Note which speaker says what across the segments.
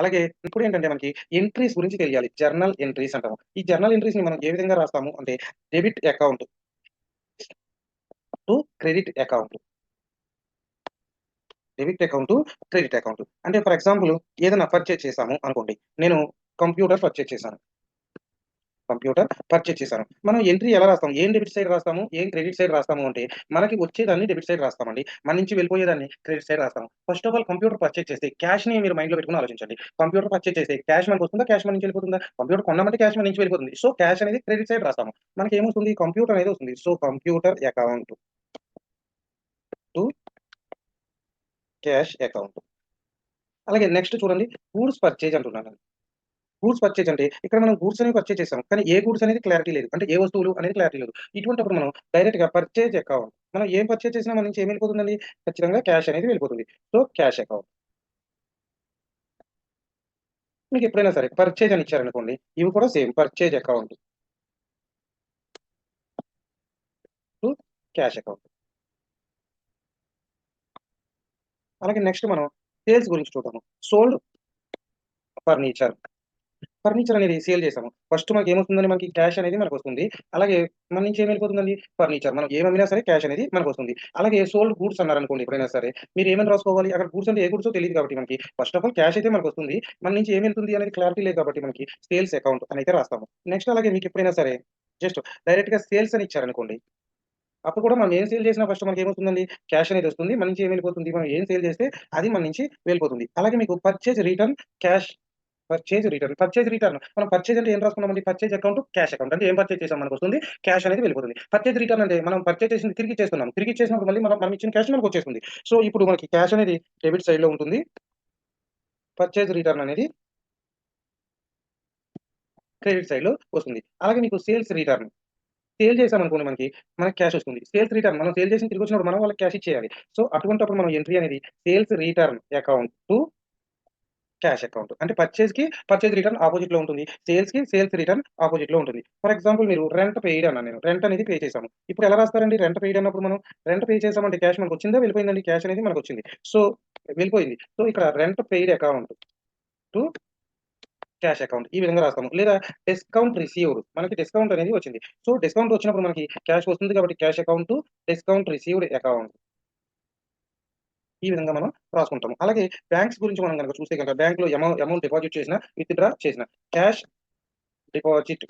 Speaker 1: అలాగే ఇప్పుడు ఏంటంటే మనకి ఎంట్రీస్ గురించి తెలియాలి. జర్నల్ ఎంట్రీస్ అంటాము. ఈ జర్నల్ ఎంట్రీస్ని మనం ఏ విధంగా రాస్తాము అంటే debit account to credit account debit account credit account అంటే ఫర్ ఎగ్జాంపుల్ ఏదైనా పర్చేజ్ చేశాము అనుకోండి. నేను కంప్యూటర్ పర్చేజ్ చేశాను. కంప్యూటర్ పర్చేజ్ చేశాను. మనం ఎంట్రీ ఎలా రాస్తాం ఏం డెబిట్ సైడ్ రాస్తాము? ఏం క్రెడిట్ సైడ్ రాస్తాము అంటే మనకి వచ్చేదాన్ని డెబిట్ సైడ్ రాస్తామండి. మన నుంచి వెళ్ళిపోయేదాన్ని క్రెడిట్ సైడ్ రాస్తాము. First of all computer purchase చేస్తే క్యాష్ని మీరు మైండ్లో పెట్టుకుని ఆలోచించండి. కంప్యూటర్ పర్చేజ్ చేస్తే క్యాష్ మనకు వస్తుందా? క్యాష్ మన నుంచి వెళ్ళిపోతుందా? కంప్యూటర్ కొన్నామంటే క్యాష్ మన నుంచి వెళ్ళిపోతుంది. సో క్యాష్ అనేది క్రెడిట్ సైడ్ రాస్తాము. మనకి ఏమొస్తుంది? కంప్యూటర్ అనేది వస్తుంది. So computer account to cash account అలాగే నెక్స్ట్ చూడండి. గూడ్స్ పర్చేజ్ అంటున్నాను. గూడ్స్ పర్చేజ్ అంటే ఇక్కడ మనం గూడ్స్ అనేవి పర్చేజ్ చేసాం. కానీ ఏ గూడ్స్ అనేది క్లారిటీ లేదు. అంటే ఏ వస్తువులు అనేది క్లారిటీ లేదు. ఇటువంటిప్పుడు మనం డైరెక్ట్గా పర్చేజ్ అకౌంట్ మనం ఏం పర్చేజ్ చేసినా మన నుంచి ఏం వెళ్ళిపోతుందండి ఖచ్చితంగా క్యాష్ అనేది వెళ్ళిపోతుంది. సో క్యాష్ అకౌంట్ మీకు ఎప్పుడైనా సరే పర్చేజ్ అని ఇచ్చారనుకోండి ఇవి కూడా same purchase account to cash account అలాగే నెక్స్ట్ మనం సేల్స్ గురించి చూద్దాము. సోల్డ్ ఫర్నిచర్ ఫర్నిచర్ అనేది సేల్ చేసాము ఫస్ట్ మనకి ఏమవుతుందని మనకి క్యాష్ అనేది మనకు వస్తుంది. అలాగే మన నుంచి ఏం వెళ్ళిపోతుందండి? ఫర్నిచర్. మనం ఏమైనా సరే క్యాష్ అనేది మనకు వస్తుంది. అలాగే సోల్డ్ గూడ్స్ అన్నారు అనుకోండి ఎప్పుడైనా సరే మీరు ఏమైనా రాసుకోవాలి? అక్కడ గూడ్స్ అంటే ఏ గూడ్స్ తెలియదు కాబట్టి మనకి. ఫస్ట్ ఆఫ్ ఆల్ క్యాష్ అయితే మనకు వస్తుంది. మన నుంచి ఏం వెళ్తుంది అనేది క్లారిటీ లేదు కాబట్టి మనకి సేల్స్ అకౌంట్ అని అయితే రాస్తాము. నెక్స్ట్ అలాగే మీకు ఎప్పుడైనా సరే జస్ట్ డైరెక్ట్గా సేల్స్ అని ఇచ్చారనుకోండి అప్పుడు కూడా మనం ఏం సేల్ చేసినా ఫస్ట్ మనకి ఏమవుతుందండి క్యాష్ అనేది వస్తుంది. మన నుంచి ఏం వెళ్ళిపోతుంది? మనం ఏం సేల్ చేస్తే అది మన నుంచి వెళ్ళిపోతుంది. అలాగే మీకు purchase return cash purchase return purchase return మనం పర్చేజ్ అంటే ఏం రాసుకున్నామండి పర్చేజ్ అకౌంట్ క్యాష్ అకౌంట్ అంటే ఏం పర్చేజ్ చేసాం మనకు వస్తుంది? క్యాష్ అనేది వెళ్ళిపోతుంది. పర్చేజ్ రిటర్న్ అంటే మనం పర్చేజ్ చేసింది తిరిగి చేస్తున్నాం. తిరిగి చేసినప్పుడు మళ్ళీ మనం మనం ఇచ్చిన క్యాష్ మనకు వచ్చేస్తుంది. సో ఇప్పుడు మనకి క్యాష్ అనేది డెబిట్ సైడ్లో ఉంటుంది. పర్చేజ్ రిటర్న్ అనేది క్రెడిట్ సైడ్లో వస్తుంది. అలాగే మీకు సేల్స్ రిటర్న్ సేల్ చేసాం అనుకోండి మనకి మనకి క్యాష్ వస్తుంది. సేల్స్ రిటర్న్ మనం సేల్ చేసి తిరిగి వచ్చినప్పుడు మనం వాళ్ళకి క్యాష్ ఇచ్చేయాలి. సో అటువంటిప్పుడు మనం ఎంట్రీ అనేది sales return account to cash account. అంటే పర్చేస్కి పర్చేస్ రిటర్న్ ఆపోజిట్లో ఉంటుంది. సేల్స్కి సేల్స్ రిటర్న్ ఆపోజిట్లో ఉంటుంది. ఫర్ ఎగ్జాంపుల్ మీరు రెంట్ పెయిడ్ అన్న నేను. రెంట్ అనేది పే చేసాము ఇప్పుడు ఎలా రాస్తారండి? రెంట్ పెయిడ్ అన్నప్పుడు మనం రెంట్ పే చేసామంటే క్యాష్ మనకు వచ్చిందా? వెళ్ళిపోయిందండి. క్యాష్ అనేది మనకు వచ్చింది. సో వెళ్ళిపోయింది. సో ఇక్కడ rent paid account to cash account. ఈ విధంగా రాస్తాము. లేదా డిస్కౌంట్ రిసీవ్డ్ మనకి డిస్కౌంట్ అనేది వచ్చింది. సో డిస్కౌంట్ వచ్చినప్పుడు మనకి క్యాష్ వస్తుంది కాబట్టి cash account discount received account. ఈ విధంగా మనం రాసుకుంటాము. అలాగే బ్యాంక్స్ గురించి మనం కనుక చూస్తే కనుక బ్యాంక్లో అమౌంట్ అమౌంట్ డిపాజిట్ చేసిన విత్ డ్రా చేసిన క్యాష్ డిపాజిట్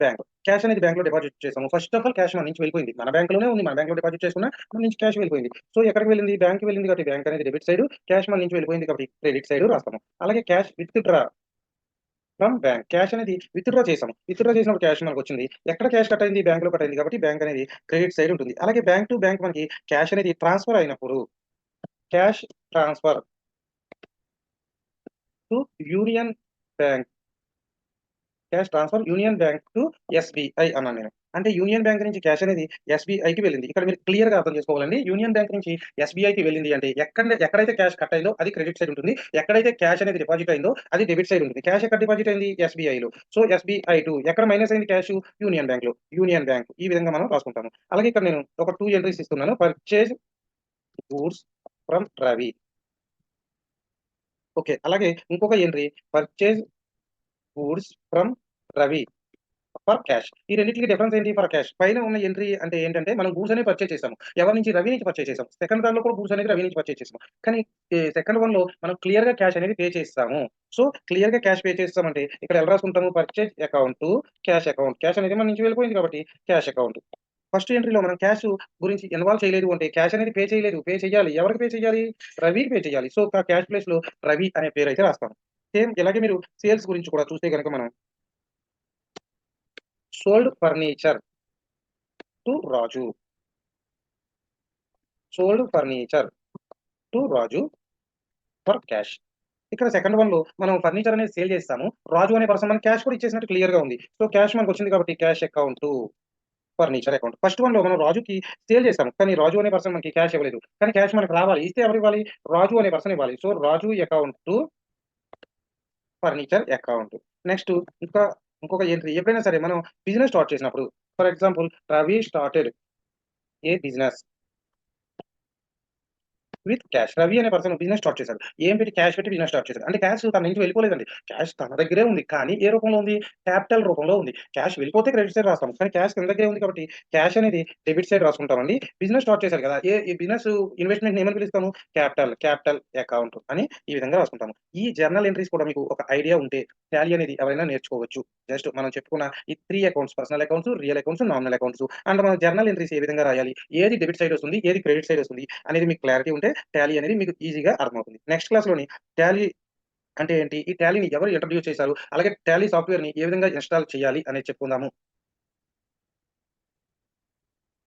Speaker 1: బ్యాంక్ క్యాష్ అనేది బ్యాంక్లో డిపాజిట్ చేసాము ఫస్ట్ ఆఫ్ ఆల్ క్యాష్ మన నుంచి వెళ్ళిపోయింది. మన బ్యాంక్లోనే ఉంది. మన బ్యాంక్లో డిపాజిట్ చేసుకున్న మన నుంచి క్యాష్ వెళ్ళిపోయింది. సో ఎక్కడికి వెళ్ళింది? బ్యాంక్ వెళ్ళింది కాబట్టి బ్యాంక్ అనేది డెబిట్ సైడ్ క్యాష్ మన నుంచి వెళ్ళిపోయింది కాబట్టి క్రెడిట్ సైడ్ రాస్తాము. అలాగే cash withdraw from bank cash అనేది విత్డ్రా చేసాం. విత్డ్రా చేసినప్పుడు క్యాష్ మనకు వచ్చింది. ఎక్కడ క్యాష్ కట్ అయింది? బ్యాంక్లో కట్ అయింది కాబట్టి బ్యాంక్ అనేది క్రెడిట్ సైడ్ ఉంటుంది. అలాగే బ్యాంక్ టు బ్యాంక్ మనకి క్యాష్ అనేది ట్రాన్స్ఫర్ అయినప్పుడు cash transfer to Union Bank cash transfer Union Bank to SBI అన్నాను నేను. అంటే యూనియన్ బ్యాంక్ నుంచి క్యాష్ అనేది ఎస్బీఐకి వెళ్ళింది. ఇక్కడ మీరు క్లియర్గా అర్థం చేసుకోవాలండి. యూనియన్ బ్యాంక్ నుంచి ఎస్బీఐకి వెళ్ళింది అంటే ఎక్కడ ఎక్కడైతే క్యాష్ కట్ అయిందో అది క్రెడిట్ సైడ్ ఉంటుంది. ఎక్కడైతే క్యాష్ అనేది డిపాజిట్ అయిందో అది డెబిట్ సైడ్ ఉంటుంది. క్యాష్ ఎక్కడ డిపాజిట్ అయింది? ఎస్బీఐలో. సో ఎస్బీఐ టు ఎక్కడ మైనస్ అయింది క్యాష్? యూనియన్ బ్యాంక్లో యూనియన్ బ్యాంక్. ఈ విధంగా మనం రాసుకుంటాము. అలాగే ఇక్కడ నేను ఒక టూ ఎంట్రీస్ ఇస్తున్నాను. Purchase goods from Ravi. Okay. అలాగే ఇంకొక entry. Purchase goods from Ravi for cash ఈ రెండింటికి డిఫరెన్స్ ఏంటి? ఫర్ క్యాష్ పైన ఉన్న ఎంట్రీ అంటే ఏంటంటే మనం గూడ్స్ అనేది పర్చేజ్ చేసాము ఎవరి నుంచి? రవి నుంచి పర్చేజ్ చేసాము సెకండ్ దానిలో కూడా గూడ్స్ అనేది రవి నుంచి పర్చేజ్ చేసాము కానీ సెకండ్ వన్లో మనం క్లియర్గా క్యాష్ అనేది పే చేస్తాము. సో క్లియర్గా క్యాష్ పే చేస్తామంటే ఇక్కడ ఎలా రాసుకుంటాము? Purchase account cash account cash అనేది మన నుంచి వెళ్ళిపోయింది కాబట్టి క్యాష్ అకౌంట్ ఫస్ట్ ఎంట్రీలో మనం క్యాష్ గురించి ఇన్వాల్వ్ చేయలేదు అంటే క్యాష్ అనేది పే చేయలేదు. పే చేయాలి. ఎవరికి పే చేయాలి? రవికి పే చేయాలి. సో క్యాష్ ప్లేస్లో రవి అనే పేరు అయితే రాస్తాం సేమ్ ఇలాగే మీరు సేల్స్ గురించి కూడా చూస్తే కనుక మనం sold furniture to Raju. Sold furniture to Raju for cash. ఇక్కడ సెకండ్ వన్లో మనం ఫర్నిచర్ అనేది సేల్ చేస్తాము. రాజు అనే పర్సన్ మనకి క్యాష్ కూడా ఇచ్చేసినట్టు క్లియర్గా ఉంది. సో క్యాష్ మనకు వచ్చింది కాబట్టి cash account furniture account. First వన్లో మనం రాజుకి సేల్ చేస్తాం కానీ రాజు అనే పర్సన్ మనకి క్యాష్ ఇవ్వలేదు. కానీ క్యాష్ మనకు రావాలి. ఇస్తే ఎవరు ఇవ్వాలి? రాజు అనే పర్సన్ ఇవ్వాలి. So Raju account to furniture account. Next ఇంకా ఇంకొక ఎంట్రీ ఎప్పుడైనా సరే మనం బిజినెస్ స్టార్ట్ చేసినప్పుడు for example Ravi started a business with cash. Ravi అనే పర్సన్ బిజినెస్ స్టార్ట్ చేశాడు. ఏం పెట్టి క్యాష్ పెట్టి బిజినెస్ స్టార్ట్ చేశాడు. అంటే క్యాష్ తన నుంచి వెళ్ళిపోలేదండి. క్యాష్ తన దగ్గరే ఉంది. కానీ ఏ రూపంలో ఉంది? క్యాపిటల్ రూపంలో ఉంది. క్యాష్ వెళ్ళిపోతే క్రెడిట్ సైడ్ రాస్తాం. కానీ క్యాష్ తన దగ్గరే ఉంది కాబట్టి క్యాష్ అనేది డెబిట్ సైడ్ రాసుకుంటామండి. బిజినెస్ స్టార్ట్ చేశారు కదా! ఏ బిజినెస్ ఇన్వెస్ట్మెంట్ ఏమని పిలుస్తాము? క్యాపిటల్, క్యాపిటల్ అకౌంట్ అని ఈ విధంగా రాసుకుంటాము. ఈ జర్నల్ ఎంట్రీస్ కూడా మీకు ఒక ఐడియా ఉంటే టాలీ అనేది ఎవరైనా నేర్చుకోవచ్చు. జస్ట్ మనం చెప్పుకున్న ఈ three accounts personal accounts, real accounts, nominal accounts and మన జర్నల్ ఎంట్రీస్ ఏ విధంగా రాయాలి? ఏది డెబిట్ సైడ్ వస్తుంది? ఏది క్రెడిట్ సైడ్ వస్తుంది? అనేది మీకు క్లారిటీ ఉంటే టాలీ అనేది మీకు ఈజీగా అర్థమవుతుంది. నెక్స్ట్ క్లాస్‌లోని టాలీ అంటే ఏంటి? ఈ టాలీని ఎవరు ఇంట్రడ్యూస్ చేశారు? అలాగే టాలీ సాఫ్ట్‌వేర్‌ని ఏ విధంగా ఇన్‌స్టాల్ చేయాలి అనేది చెప్పుకుందాము.